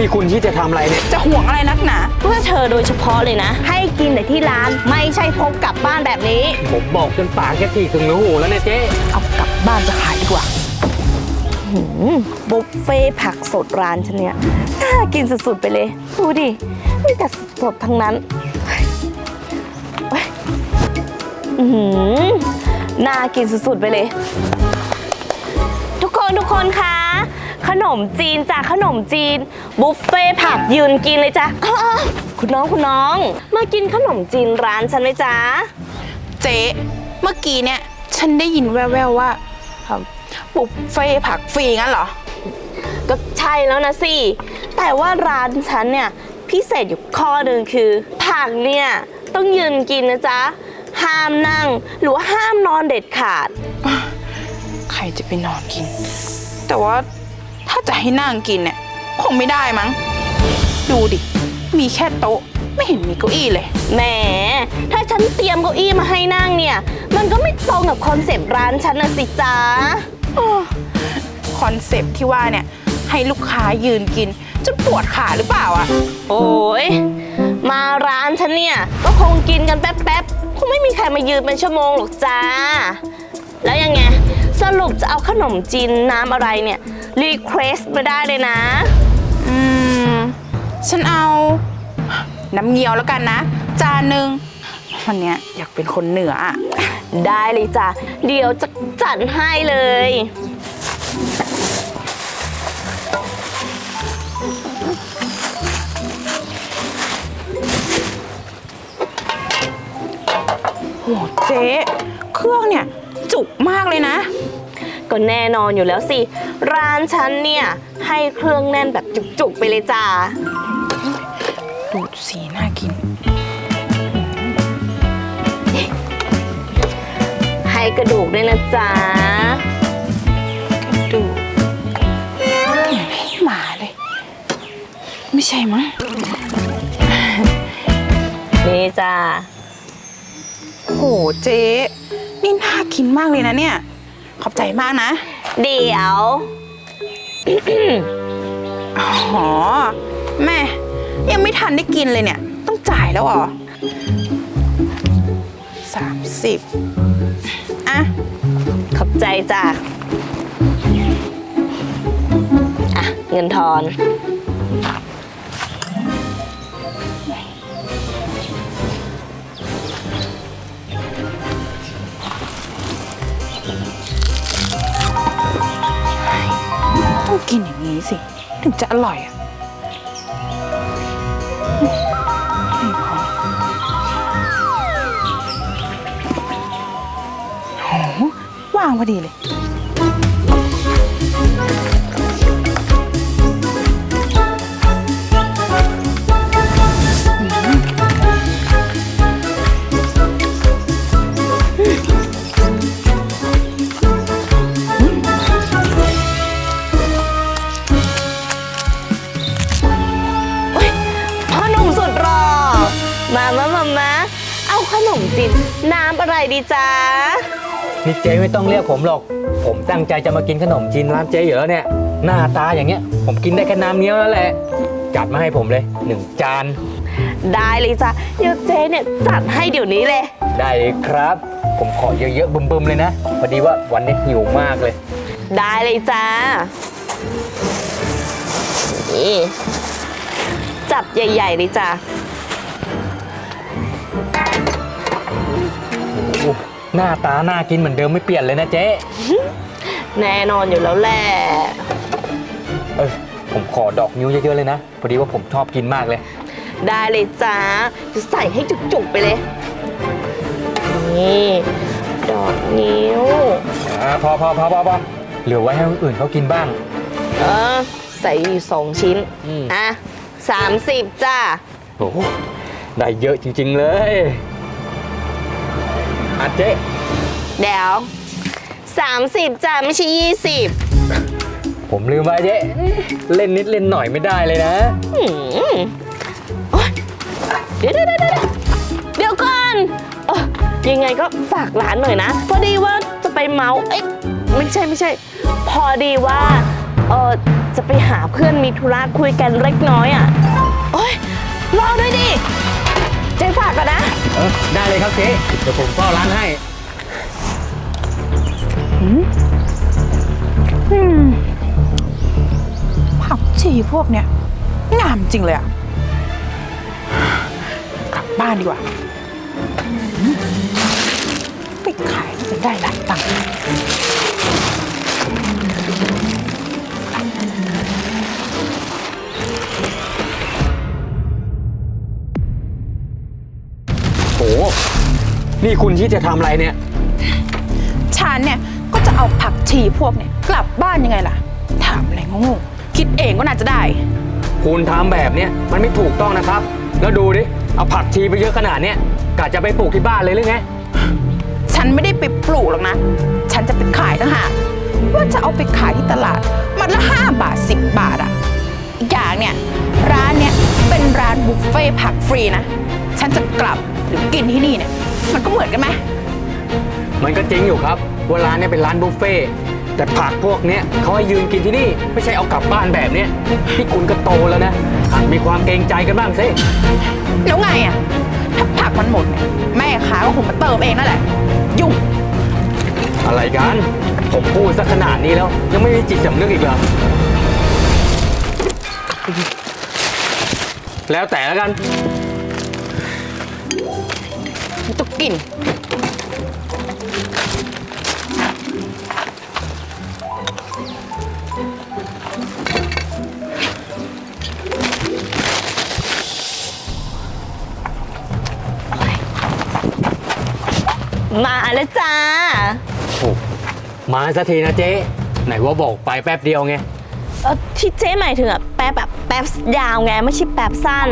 นี่คุณที่จะทำอะไรเนี่ย จะห่วงอะไรนักหนา เพื่อเธอโดยเฉพาะเลยนะ ให้กินแต่ที่ร้านไม่ใช่พกกลับบ้านแบบนี้ ผมบอกจนปากแค่ที่ถึงหูแล้วเนี่ยเจ๊ เอากลับบ้านจะขายดีกว่าหืมบุฟเฟ่ต์ผักสดร้านฉันเนี่ยน่ากินสุดๆไปเลย ดูดิมีแต่สดทั้งนั้นเฮ้ยอื้อหือน่ากินสุดๆไปเลย ทุกคนทุกคนคะ ขนมจีนจ้ะขนมจีน บุฟเฟ่ต์ผักยืนกินเลยจ้ะอ้าวคุณน้องคุณน้อง มากินขนมจีนร้านฉันไหมจ๊ะ เจ๊เมื่อกี้เนี่ย ฉันได้ยินแว่วๆว่าอ่าบุฟเฟ่ต์ผักฟรีงั้นเหรอ ก็ใช่แล้วนะสิ แต่ว่าร้านฉันเนี่ย พิเศษอยู่ข้อหนึ่งคือ ผักเนี่ย ต้องยืนกินนะจ๊ะ ห้ามนั่ง หรือว่าห้ามนอนเด็ดขาด ใครจะไปนอนกิน แต่ว่า ถ้าจะให้นั่งกินเนี่ยคงไม่ได้มั้ง ดูดิ มีแค่โต๊ะ ไม่เห็นมีเก้าอี้เลย แหม ถ้าฉันเตรียมเก้าอี้มาให้นั่งเนี่ย มันก็ไม่ตรงกับคอนเซปต์ร้านฉันนะสิจ๊ะคอนเซปต์ที่ว่าเนี่ย ให้ลูกค้ายืนกินจนปวดขาหรือเปล่าอะโอ้ยมาร้านฉันเนี่ย ก็คงกินกันแป๊บๆ คงไม่มีใครมายืนเป็นชั่วโมงหรอกจ้า แล้วยังไง สรุปจะเอาขนมจีนน้ำอะไรเนี่ย รีเควสต์มาได้เลยนะ อืม ฉันเอา น้ำเงี้ยวแล้วกันนะ จานหนึ่งวันเนี้ยอยากเป็นคนเหนืออะได้เลยจ้ะ เดี๋ยวจะจัดให้เลยโหเจ๊เครื่องเนี่ย จุกมากเลยนะ ก็แน่นอนอยู่แล้วสิ ร้านฉันเนี่ย ให้เครื่องแน่นแบบจุกๆไปเลยจ้า ดูสีน่ากิน ให้กระดูกด้วยนะจ๊ะดูให้หมาเลย ไม่ใช่มั้ง นี่จ้า โหเจ๊นี่น่ากินมากเลยนะเนี่ย ขอบใจมากนะ เดี๋ยว อ๋อ แม่ ยังไม่ทันได้กินเลยเนี่ย ต้องจ่ายแล้วเหรอสามสิบอะ ขอบใจจ้ะอะ เงินทอน กินอย่างนี้สิ ถึงจะอร่อยอะโหว่างพอดีเลย นมจีนน้ำอะไรดีจ๊ะนี่เจ๊ไม่ต้องเรียกผมหรอก ผมตั้งใจจะมากินขนมจีนร้านเจ๊อยู่แล้วเนี่ย หน้าตาอย่างเงี้ย ผมกินได้แค่น้ำเนี้ยวแล้วแหละ จัดมาให้ผมเลยหนึ่งจาน ได้เลยจ้ะเดี๋ยวเจ๊เนี่ยจัดให้เดี๋ยวนี้เลย ได้ครับ ผมขอเยอะๆบึมๆเลยนะ พอดีว่าวันนี้หิวมากเลย ได้เลยจ้านี่จับใหญ่ๆเลยจ้ะ โอ้หน้าตาน่ากินเหมือนเดิมไม่เปลี่ยนเลยนะเจ๊แน่นอนอยู่แล้วแหละเออผมขอดอกนิ้วเยอะๆเลยนะ พอดีว่าผมชอบกินมากเลย ได้เลยจ้าจะใส่ให้จุกๆไปเลย นี่ ดอกนิ้ว อ่าพอพอพอพอพอเหลือไว้ให้คนอื่นเขากินบ้าง เออ ใส่อยู่สองชิ้นอืม อะสามสิบจ้า โอ้โหได้เยอะจริง ๆ เลย อะเจ๊เดี๋ยวสามสิบจ้าไม่ใช่ยี่สิบผมลืมไปเจ๊เล่นนิดเล่นหน่อยไม่ได้เลยนะ หืมโอ๊ยเดี๋ยวเดี๋ยวเดี๋ยวเดี๋ยวเดี๋ยวก่อนเอ้อยังไงก็ฝากร้านหน่อยนะ พอดีว่าจะไปเมาส์เอ้ยไม่ใช่ไม่ใช่ พอดีว่าเออจะจะไปหาเพื่อนมีธุระคุยกันเล็กน้อยอะ โอ๊ยรอด้วยดิเจ๊ฝากก่อนนะเออได้เลยครับเจ๊เดี๋ยวผมเฝ้าร้านให้ผักชีพวกเนี้ยงามจริงเลยอะกลับบ้านดีกว่าไปขายจะได้หลายตังค์ นี่คุณที่จะทำอะไรเนี่ย ฉันเนี่ยก็จะเอาผักชีพวกเนี่ยกลับบ้านยังไงล่ะ ถามอะไรโง่ๆคิดเองก็น่าจะได้ คุณทำแบบเนี้ยมันไม่ถูกต้องนะครับ แล้วดูดิ เอาผักชีไปเยอะขนาดเนี้ยกะจะไปปลูกที่บ้านเลยหรือไง ฉันไม่ได้ไปปลูกหรอกนะ ฉันจะไปขายต่างหากว่าจะเอาไปขายที่ตลาด มันละ5บาท10บาทอะอีกอย่างเนี่ย ร้านเนี่ยเป็นร้านบุฟเฟ่ต์ผักฟรีนะ ฉันจะกลับหรือกินที่นี่เนี่ย มันก็เหมือนกันไหมมันก็จริงอยู่ครับว่าร้านเนี้ยเป็นร้านบุฟเฟ่ต์แต่ผักพวกเนี้ยเขาให้ยืนกินที่นี่ ไม่ใช่เอากลับบ้านแบบเนี้ยพี่คุณก็โตแล้วนะหัดมีความเกรงใจกันบ้างสิแล้วไงอะถ้าผักมันหมดเนี่ยแม่ค้าก็คงมาเติมเองนั่นแหละ ยุ่ง อะไรกัน ผมพูดสักขนาดนี้แล้ว ยังไม่มีจิตสำนึกอีกเหรอแล้วแต่แล้วกัน กกินมาแล้วจ้า โอ้มาสักทีนะเจ๊ ไหนว่าบอกไปแป๊บเดียวไง เออที่เจ๊หมายถึงอะแป๊บแบบแป๊บยาวไงไม่ใช่แป๊บสั้น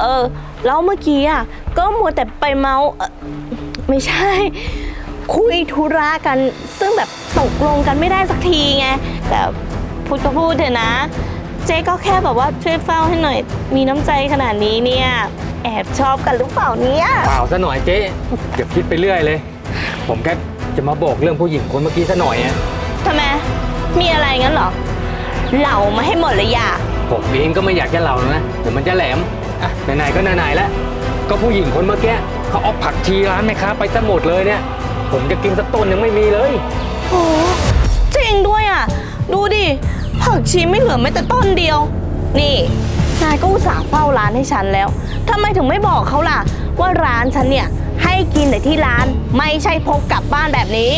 เออแล้วเมื่อกี้อะ ก็มัวแต่ไปเมาส์เอ่อไม่ใช่ คุยธุระกัน ซึ่งแบบตกลงกันไม่ได้สักทีไง แต่พูดก็พูดเถอะนะ เจ๊ก็แค่แบบว่าช่วยเฝ้าให้หน่อย มีน้ำใจขนาดนี้เนี่ย แอบชอบกันหรือเปล่าเนี่ยเปล่าซะหน่อยเจ๊อย่าคิดไปเรื่อยเลย ผมแค่จะมาบอกเรื่องผู้หญิงคนเมื่อกี้ซะหน่อยอะทำไม มีอะไรงั้นเหรอ เหล่ามาให้หมดเลยอย่า ผมเองก็ไม่อยากจะเล่านะเดี๋ยวมันจะแหลมอะไหนๆก็ไหนๆแล้ว ก็ผู้หญิงคนเมื่อกี้เขาเอาผักชีร้านแม่ค้าไปซะหมดเลยเนี่ย ผมจะกินสักต้นยังไม่มีเลย โอ้จริงด้วยอะ ดูดิ ผักชีไม่เหลือแม้แต่ต้นเดียว นี่นายก็อุตส่าห์เฝ้าร้านให้ฉันแล้วทำไมถึงไม่บอกเขาล่ะ ว่าร้านฉันเนี่ยให้กินแต่ที่ร้านไม่ใช่พกกลับบ้านแบบนี้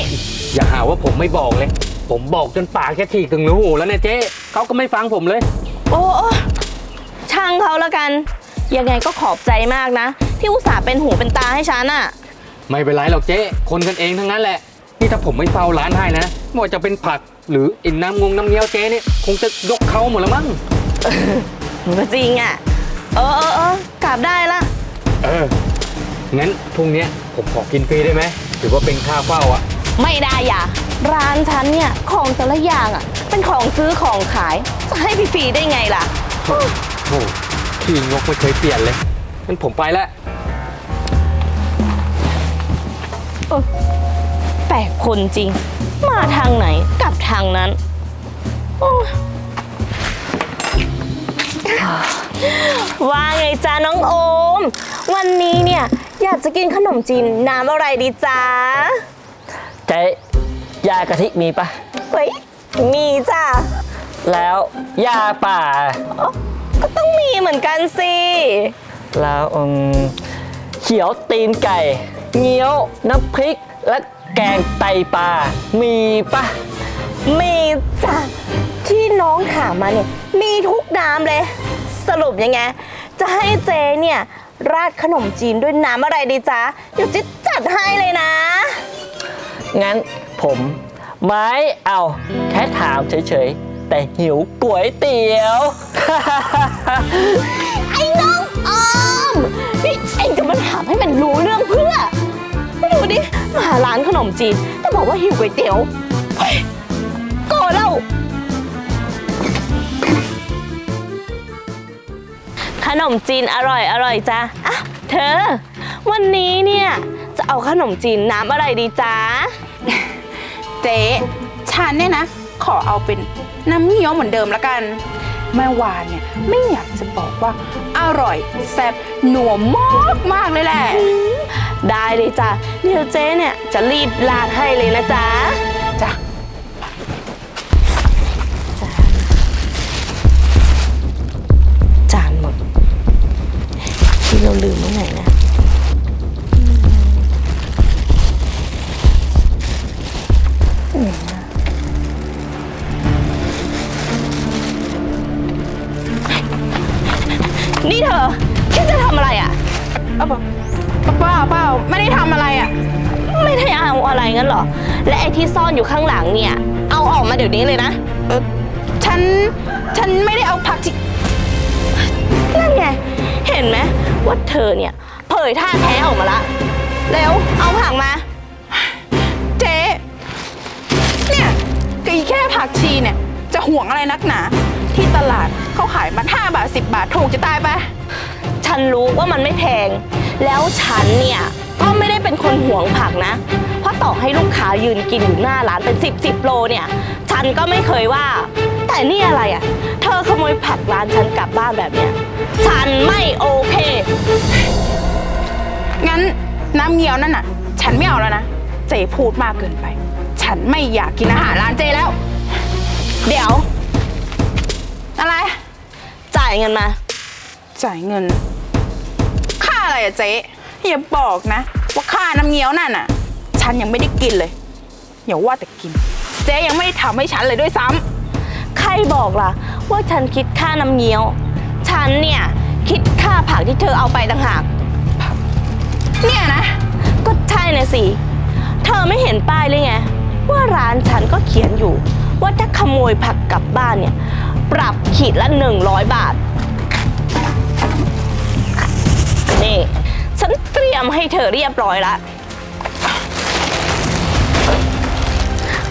อย่าหาว่าผมไม่บอกเลย ผมบอกจนปากแค่ฉีกถึงหูแล้วเนี่ยเจ๊เขาก็ไม่ฟังผมเลย โอ้โอ้ช่างเขาแล้วกัน ยังไงก็ขอบใจมากนะ ที่อุตส่าห์เป็นหูเป็นตาให้ฉันอะไม่เป็นไรหรอกเจ๊ คนกันเองทั้งนั้นแหละ นี่ถ้าผมไม่เฝ้าร้านให้นะไม่ว่าจะเป็นผักหรืออินน้ำงงน้ำเงี้ยวเจ๊เนี่ยคงจะยกเขาหมดแล้วมั้ง มันก็จริงอะเออเออเออกลับได้ละเออ งั้นพรุ่งเนี้ยผมขอกินฟรีได้ไหมถือว่าเป็นค่าเฝ้าอะไม่ได้อย่าร้านฉันเนี่ยของแต่ละอย่างอะเป็นของซื้อของขายจะให้ฟรีๆได้ไงล่ะ โอ้ โหขี้งกไม่เคยเปลี่ยนเลยงั้นผมไปแล้วแปลกคนจริง มาทางไหนกลับทางนั้นโอ้ยว่าไงจ้าน้องโอม วันนี้เนี่ยอยากจะกินขนมจีนน้ำอะไรดีจ้าเจ๊ยากะทิมีปะเฮ้ยมีจ้าแล้วยาป่า ก็ต้องมีเหมือนกันสิ แล้วอืมเขียวตีนไก่ เงี้ยวน้ำพริก และแกงไตปลา มีปะ มีจ้ะที่น้องถามมาเนี่ย มีทุกน้ำเลย สรุปยังไง จะให้เจเนี่ย ราดขนมจีนด้วยน้ำอะไรดีจ๊ะเดี๋ยวจะจัดให้เลยนะ งั้นผม ไม่เอา แค่ถามเฉยๆ แต่หิวก๋วยเตี๋ยว ไอ้น้องออมนี่เองจะมาถามให้มันรู้เรื่องเพื่อไม่ดูดิมาหาร้านขนมจีนแต่บอกว่าหิวก๋วยเตี๋ยวเฮ้ยโกรธแล้วขนมจีนอร่อยอร่อยจ้ะอะเธอ วันนี้เนี่ยจะเอาขนมจีนน้ำอะไรดีจ๊ะเจ๊ฉันเนี่ยนะ ขอเอาเป็น น้ำเงี้ยวเหมือนเดิมละกัน แม่วานเนี่ยไม่อยากจะบอกว่าอร่อยแซ่บหนัวมากมากๆเลยแหละ ได้เลยจ้ะเดี๋ยวเจ๊เนี่ยจะรีบลาดให้เลยนะจ๊ะจ้ะจานหมด ที่เราลืมไว้ไหนนะอื เอาเปล่าเปล่าเปล่าไม่ได้ทำอะไรอะ ไม่ได้เอาอะไรงั้นเหรอ และไอ้ที่ซ่อนอยู่ข้างหลังเนี่ย เอาออกมาเดี๋ยวนี้เลยนะ เออฉัน ฉันไม่ได้เอาผักที่นั่นไง เห็นไหมว่าเธอเนี่ย เผยท่าแท้ออกมาละเร็วเอาผักมา เจ๊เนี่ยกอีแค่ผักชีเนี่ย จะห่วงอะไรนักหนา ที่ตลาดเขาขายมัน5บาท 10 บาทถูกจะตายไป ฉันรู้ว่ามันไม่แพง แล้วฉันเนี่ยก็ไม่ได้เป็นคนหวงผักนะ เพราะต่อให้ลูกค้ายืนกินอยู่หน้าร้านเป็น 10 10โลเนี่ย ฉันก็ไม่เคยว่า แต่นี่อะไรอะ่ะ เธอขโมยผักร้านฉันกลับบ้านแบบเนี้ย ฉันไม่โอเค งั้นน้ำเงี้ยวนั่นน่ะ ฉันไม่เอาแล้วนะ เจพูดมากเกินไป ฉันไม่อยากกินอาหารร้านเจแล้ว เดี๋ยว อะไร จ่ายเงินมา จ่ายเงินค่า อะไรอะเจ๊อย่าบอกนะ ว่าค่าน้ำเงี้ยวนั่นน่ะฉันยังไม่ได้กินเลย อย่าว่าแต่กิน เจ๊ยังไม่ได้ทำให้ฉันเลยด้วยซ้ำใครบอกล่ะ ว่าฉันคิดค่าน้ำเงี้ยว ฉันเนี่ย คิดค่าผักที่เธอเอาไปต่างหากเนี่ยนะ ก็ใช่นะสิ เธอไม่เห็นป้ายเลยไง ว่าร้านฉันก็เขียนอยู่ ว่าถ้าขโมยผักกลับบ้านเนี่ย ปรับขีดละ 100 บาท นี่ ฉันเตรียมให้เธอเรียบร้อยละ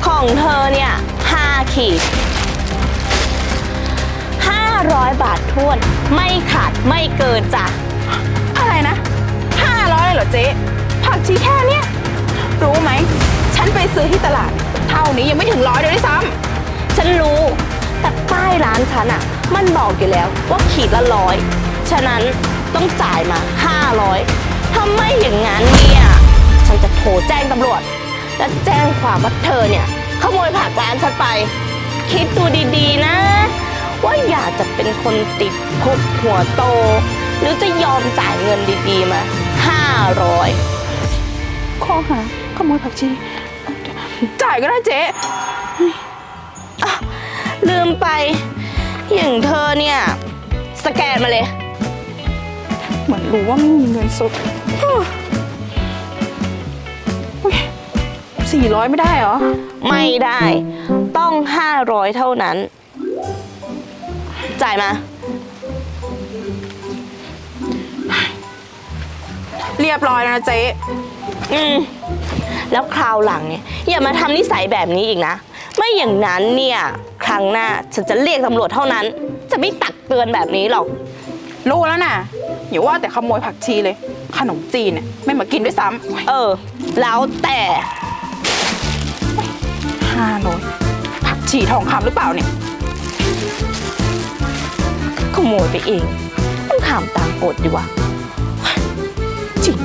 ของเธอเนี่ย5ขีด500บาททวน ไม่ขาดไม่เกินจ้ะ อะไรนะห้าร้อยเหรอเจ๊ผักชีแค่เนี้ยรู้ไหม ฉันไปซื้อที่ตลาด เท่านี้ยังไม่ถึงร้อยเลยด้วยซ้ำฉันรู้ แต่ป้ายร้านฉันอะมันบอกอยู่แล้วว่าขีดละร้อย ฉะนั้น ต้องจ่ายมา 500ถ้าไม่อย่างนั้นเนี่ย ฉันจะโทรแจ้งตำรวจ และแจ้งความว่าเธอเนี่ยขโมยผักร้านฉันไป คิดดูดีๆนะ ว่าอยากจะเป็นคนติดคุกหัวโต หรือจะยอมจ่ายเงินดีๆมา500ำข้อหาขโมยผักชี จ่ายก็ได้เจ๊ลืมไป อย่างเธอเนี่ย สแกนมาเลย เหมือนรู้ว่าไม่มีเงินสดสี่ร้อยไม่ได้เหรอ ไม่ได้ ต้อง500เท่านั้น จ่ายมา เรียบร้อยนะเจ๊ อืม แล้วคราวหลังเนี่ย อย่ามาทำนิสัยแบบนี้อีกนะ ไม่อย่างนั้นเนี่ย ครั้งหน้า ฉันจะเรียกตำรวจเท่านั้น จะไม่ตักเตือนแบบนี้หรอก รู้แล้วน่ะ อย่าว่าแต่ขโมยผักชีเลย ขนมจีนเนี่ยไม่มากินด้วยซ้เออ แล้วแต่ำห้าร้อยผักชีทองคำหรือเปล่าเนี่ย ขโมยไปเอง ต้องทำตามกฎดีกว่าจริง